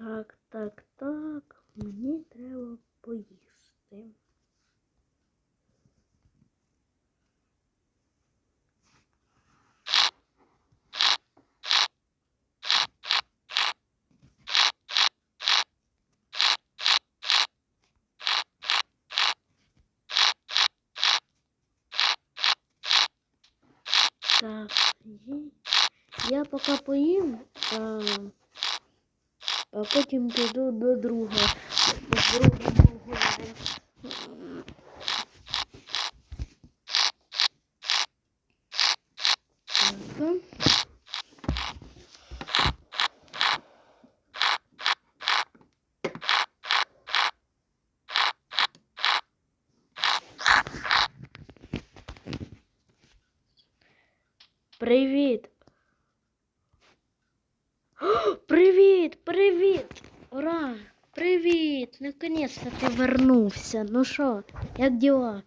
Так, так, так. Мені треба поїсти. Так, я поки поїм, а, а потім піду до друга. З другом погуляю. Привіт. О, Привіт, привіт! Ура! Привіт! Наконец-то ти вернувся. Ну що, як діла?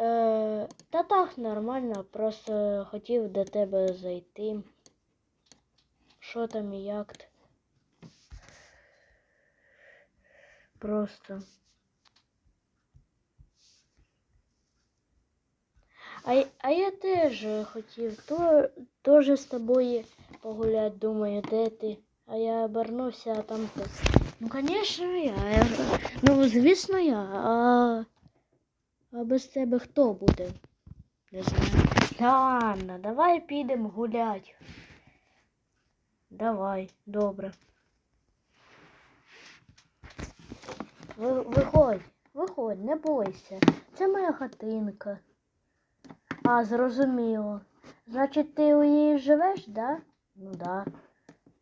Е, та так, нормально, просто хотів до тебе зайти. Що там і як? Просто. А, а я теж хотів то, теж з тобою погуляти, думаю, де ти. А я обернувся, а там ти. Ну, звісно, я. Ну, звісно, я. А, а без тебе хто буде? Не знаю. Та ладно, давай підемо гуляти. Давай, добре. Ви, виходь, виходь, не бойся. Це моя хатинка. А, зрозуміло. Значить, ти у її живеш, да? Ну да.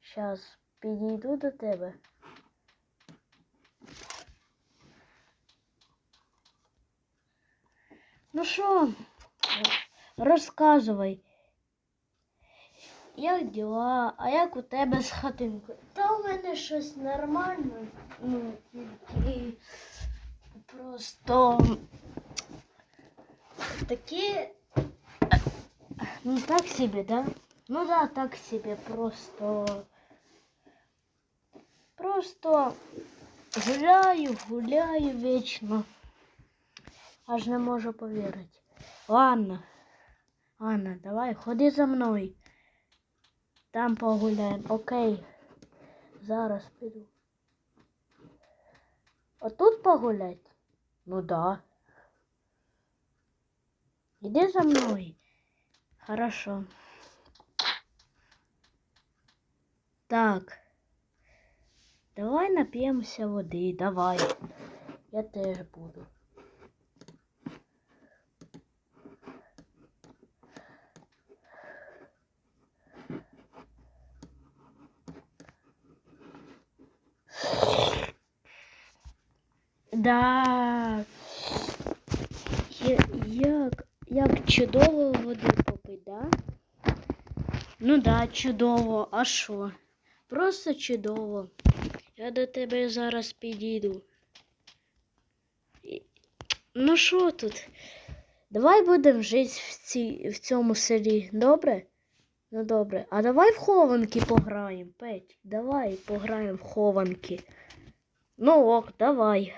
Щас підійду до тебе. Ну що, розказувай. Як діла? А як у тебе з хатинкою? Та у мене щось нормально. Ну, тільки просто такі. Ну так себе, да? Ну да, так себе, просто. Просто гуляю, гуляю вічно. Аж не можу повірити. Ладно. Ладно, давай, ходи за мною. Там погуляємо. Окей. Зараз піду. Отут погулять? Ну да. Иди за мной. Хорошо. Так. Давай нап'ємося води. Давай. Я теж буду. Да. Як, як чудово води попить, да? Ну да, чудово. А що? Просто чудово. Я до тебе зараз підійду. Ну що тут? Давай будемо жити в, цій, в цьому селі, добре? Ну добре. А давай в хованки пограємо, Петь. Давай пограємо в хованки. Ну ок, давай.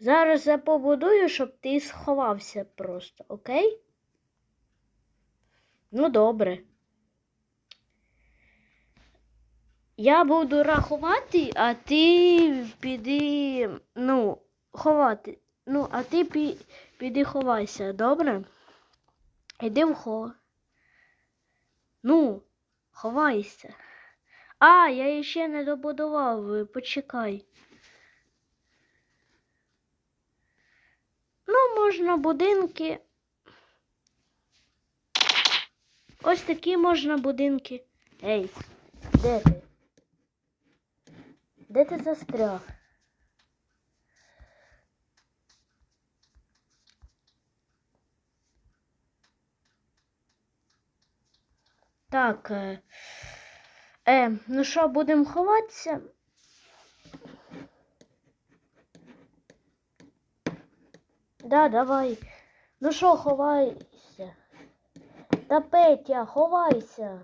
Зараз я побудую, щоб ти сховався просто, окей? Ну, добре. Я буду рахувати, а ти піди, ну, ховати. Ну, а ти пі, піди ховайся, добре? Іди в хо. Ну, ховайся. А, я ще не добудував, почекай. Ну, можна будинки. Ось такі можна будинки. Ей, де ти? Де ти застряг? Так. Е, е, ну що, будемо ховатися? Да, давай. Ну що, ховайся. Та Петя, ховайся.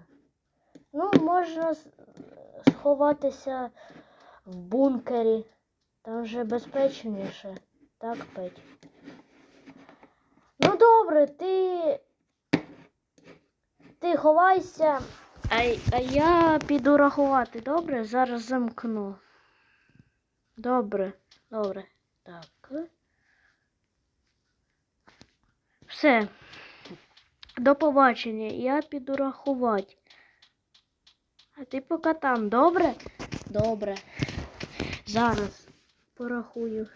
Ну, можна с- ховатися в бункері. Там вже безпечніше. Так, Петь. Ну добре, ти. Ти ховайся. А, а я піду рахувати, добре? Зараз замкну. Добре, добре. Так. Все. До побачення. Я піду рахувати. А ти поки там, добре? Добре. Зараз порахую.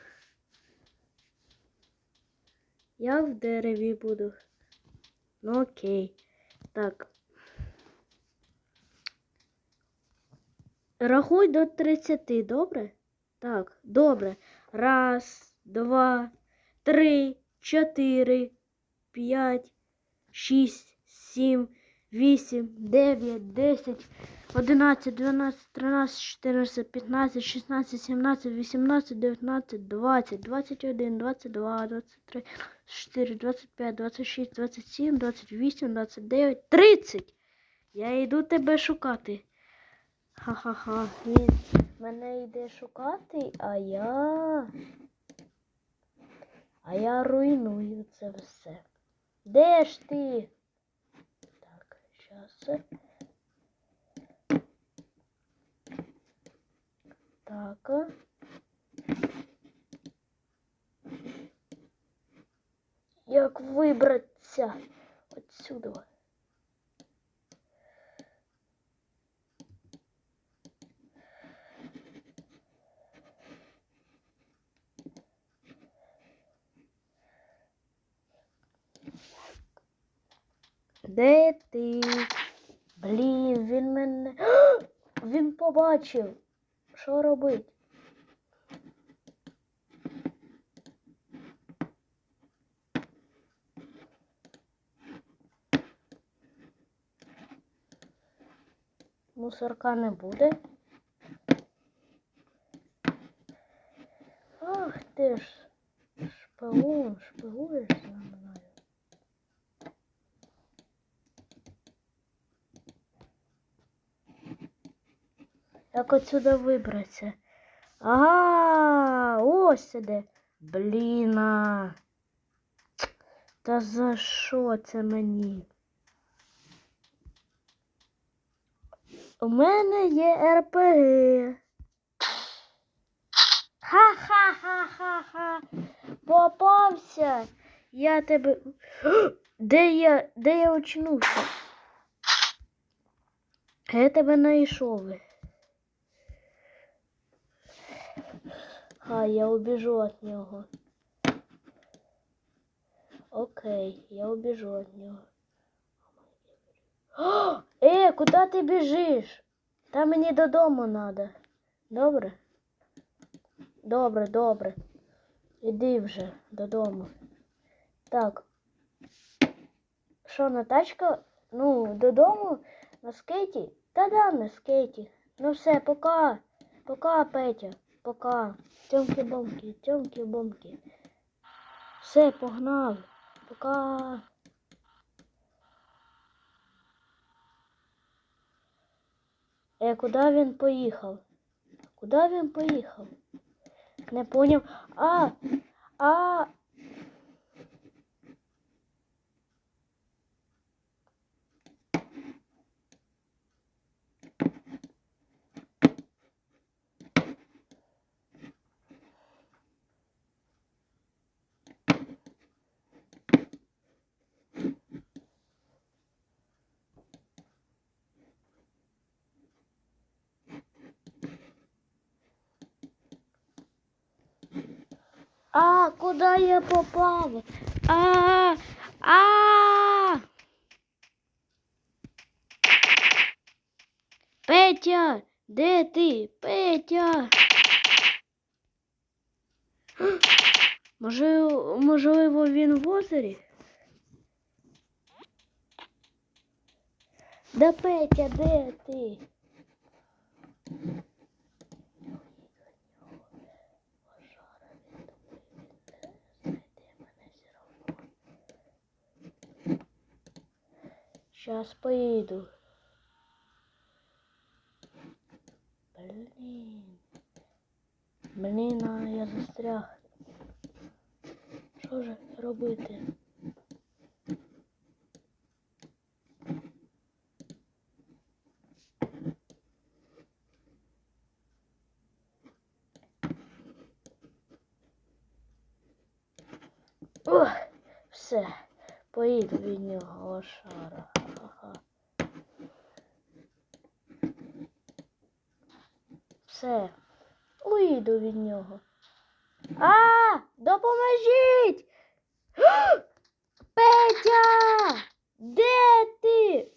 Я в дереві буду. Ну окей. Так. Рахуй до 30, добре? Так, добре. Раз, два, три, чотири, п'ять, шість, сім, вісім, дев'ять, десять, одинадцять, дванадцять, тринадцять, чотирнадцять, п'ятнадцять, шістнадцять, сімнадцять, вісімнадцять, дев'ятнадцять, двадцять, двадцять один, двадцять два, двадцять три, чотири, двадцять п'ять, двадцять шість, двадцять сім, двадцять вісім, двадцять дев'ять, тридцять. Я йду тебе шукати. Ха-ха-ха. Він мене йде шукати, а я. А я руйную це все. Де ж ти? Так, щас. Так. Як вибратися отсюда? Де ти? Блін, він мене. Він побачив. Що робить? Мусорка не буде. Ах ти ж, шпигун, шпигуєш мною. Як отсюда вибратися? Ага, ось іде. Бліна. Та за що це мені? У мене є РПГ. Ха-ха-ха-ха-ха. Попався. Я тебе. Де я, де я очнувся? Я тебе знайшов. А, я убежу от него. Окей, я убежу от него. О, э, куда ты бежишь? Там мені додому надо. Добре? Добре, добре. Іди вже додому. Так. Що, на тачка? Ну, додому на скейті? Та-да, на скейті. Ну все, пока. Пока, Петя. Пока. Тьомки-бомки, тьомки-бомки. Все, погнав. Пока. Е, куди він поїхав? Куди він поїхав? Не поняв. А! А! А, куда я попал? А, а! Петя, де ти? Петя? Може, можливо, він в озері? Да Петя, де ти? Сейчас поїду. Блін. Блін, а я застряг. Що ж робити? Ох, все, поїду від нього лошара. Все, уїду від нього. А, допоможіть! Петя! Де ти?